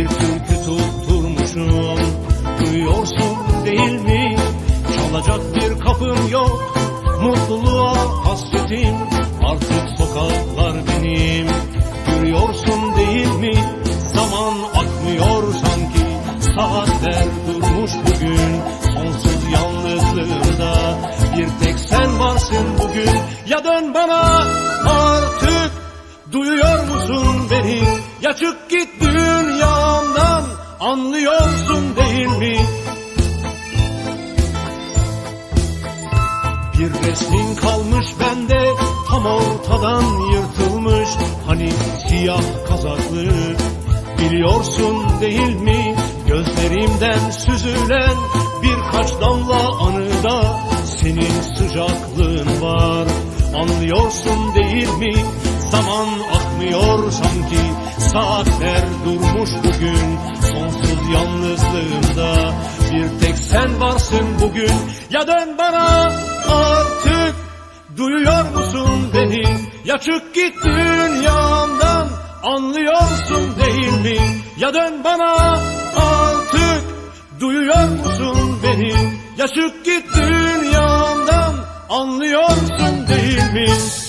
bir türkü tutturmuşum. Duyuyorsun değil mi? Çalacak bir kapım yok. Mutluluğa hasretim. Artık sokaklar benim. Görüyorsun değil mi? Zaman akmıyor sanki. Saatler durmuş bugün. Sonsuz yalnızlığımda Bir tek sen varsın bugün. Ya dön bana artık. Duyuyor musun beni? Ya çık git dünya anlıyorsun değil mi? Bir resmin kalmış bende tam ortadan yırtılmış Hani siyah kazaklı biliyorsun değil mi? Gözlerimden süzülen birkaç damla anıda Senin sıcaklığın var anlıyorsun değil mi? Zaman akmıyor sanki saatler durmuş bugün. Sonsuz yalnızlığımda bir tek sen varsın bugün. Ya dön bana artık duyuyor musun beni? Ya çık git dünyamdan anlıyorsun değil mi? Ya dön bana artık duyuyor musun beni? Ya çık git dünyamdan anlıyorsun değil mi